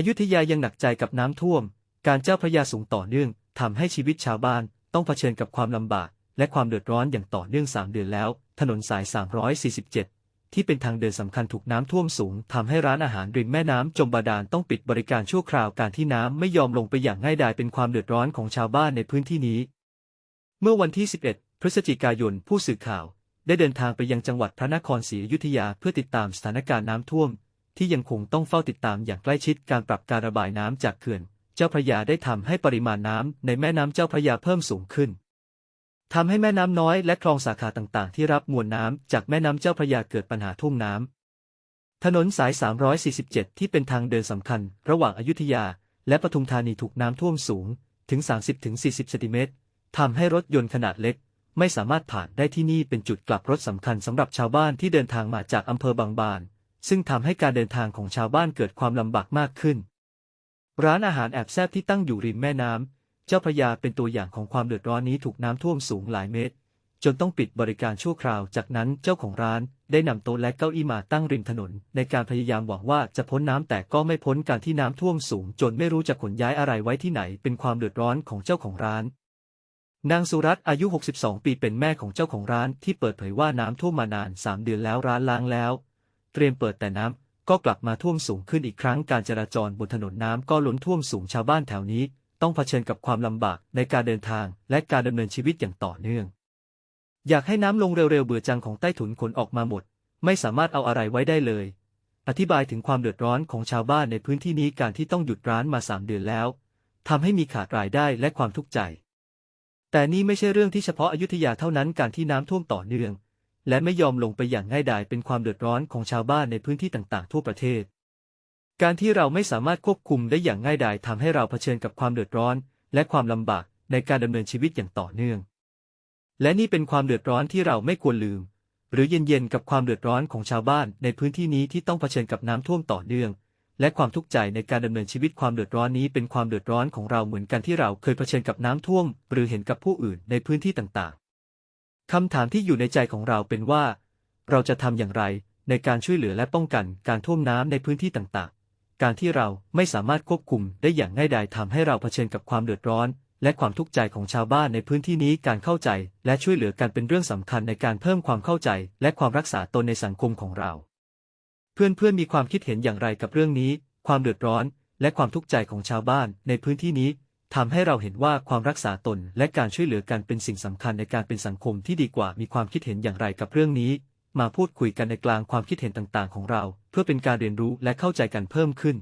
อยุธยายังหนักใจกับน้ำท่วม การเจ้าพระยาสูงต่อเนื่องทำให้ชีวิตชาวบ้านต้องเผชิญกับความลำบาก และความเดือดร้อนอย่างต่อเนื่อง 3 เดือนแล้ว ถนนสาย 347 ที่เป็นทางเดินสำคัญถูกน้ำท่วมสูงทำให้ร้านอาหารริมแม่น้ำจมบาดาลต้องปิดบริการชั่วคราวการที่น้ำไม่ยอมลงไปอย่างง่ายดายเป็นความเดือดร้อนของชาวบ้านในพื้นที่นี้ เมื่อวันที่ 11 พฤศจิกายนผู้สื่อข่าว ได้เดินทางไปยังจังหวัดพระนครศรีอยุธยาเพื่อติดตามสถานการณ์น้ำท่วม ที่ยังคงต้องเฝ้าติดตามอย่างใกล้ชิดการปรับการระบายน้ำจากเขื่อน เจ้าพระยาได้ทำให้ปริมาณน้ำในแม่น้ำเจ้าพระยาเพิ่มสูงขึ้นทำให้แม่น้ำน้อยและคลองสาขาต่างๆ ที่รับมวลน้ำจากแม่น้ำเจ้าพระยาเกิดปัญหาท่วมน้ำถนนสาย 347 ที่เป็นทางเดินสำคัญ ระหว่างอายุธยา และปทุมธานีถูกน้ำท่วมสูงถึง 30-40เซนติเมตรทำให้รถยนต์ขนาดเล็ก ไม่สามารถผ่านได้ที่นี่เป็นจุดกลับรถสำคัญสำหรับชาวบ้านที่เดินทางมาจากอำเภอบางบาน ซึ่งทำให้การเดินทางของชาวบ้านเกิดความลำบากมากขึ้น ร้านอาหารแอบแซบที่ตั้งอยู่ริมแม่น้ำเจ้าพระยาเป็นตัวอย่างของความเดือดร้อนนี้ถูกน้ำท่วมสูงหลายเมตร จนต้องปิดบริการชั่วคราว จากนั้นเจ้าของร้านได้นำโต๊ะและเก้าอี้มาตั้งริมถนน ในการพยายามหวังว่าจะพ้นน้ำแต่ก็ไม่พ้นการที่น้ำท่วมสูง จนไม่รู้จะขนย้ายอะไรไว้ที่ไหน เป็นความเดือดร้อนของเจ้าของร้านนางสุรัตน์อายุ 62 ปีเป็นแม่ของเจ้าของร้านที่เปิดเผยว่าน้ำท่วมมานาน 3 เดือนแล้วร้านล้างแล้ว ตรียมเปิดแต่น้ำก็กลับมาท่วมสูงขึ้นอีกครั้งการจราจรบนถนนน้ำก็ล้นท่วมสูงชาวบ้านแถวนี้ ต้องเผชิญกับความลำบากในการเดินทางและการดำเนินชีวิตอย่างต่อเนื่อง อยากให้น้ำลงเร็วๆเบื่อจังของใต้ถุนขนออกมาหมด ไม่สามารถเอาอะไรไว้ได้เลย อธิบายถึงความเดือดร้อนของชาวบ้านในพื้นที่นี้การที่ต้องหยุดร้านมาสามเดือนแล้วทำให้มีขาดรายได้และความทุกข์ใจ แต่นี่ไม่ใช่เรื่องที่เฉพาะอยุธยาเท่านั้นการที่น้ำท่วมต่อเนื่อง และไม่ยอมลงไปอย่างง่ายดายเป็นความเดือดร้อนของชาวบ้านในพื้นที่ต่างๆ ทั่วประเทศ การที่เราไม่สามารถควบคุมได้อย่างง่ายดายทำให้เราเผชิญกับความเดือดร้อน และความลำบากในการดำเนินชีวิตอย่างต่อเนื่อง และนี่เป็นความเดือดร้อนที่เราไม่ควรลืม หรือเย็นๆกับความเดือดร้อนของชาวบ้านในพื้นที่นี้ที่ต้องเผชิญกับน้ำท่วมต่อเนื่อง และความทุกข์ใจในการดำเนินชีวิตความเดือดร้อนนี้เป็นความเดือดร้อนของเราเหมือนกันที่เราเคยเผชิญกับน้ำท่วม หรือเห็นกับผู้อื่นในพื้นที่ต่างๆ คำถามที่อยู่ในใจของเราเป็นว่า เราจะทำอย่างไรในการช่วยเหลือและป้องกันการท่วมน้ำในพื้นที่ต่างๆ การที่เราไม่สามารถควบคุมได้อย่างง่ายดายทำให้เราเผชิญกับความเดือดร้อน และความทุกข์ใจของชาวบ้านในพื้นที่นี้การเข้าใจและช่วยเหลือกันเป็นเรื่องสำคัญในการเพิ่มความเข้าใจ และความรักษาตนในสังคมของเรา เพื่อนๆมีความคิดเห็นอย่างไรกับเรื่องนี้ ความเดือดร้อน และความทุกข์ใจของชาวบ้านในพื้นที่นี้ ทำให้เราเห็นว่าความรักษาตนและการช่วยเหลือกันเป็นสิ่งสำคัญในการเป็นสังคมที่ดีกว่ามีความคิดเห็นอย่างไรกับเรื่องนี้ มาพูดคุยกันในกลางความคิดเห็นต่างๆ ของเรา เพื่อเป็นการเรียนรู้และเข้าใจกันเพิ่มขึ้น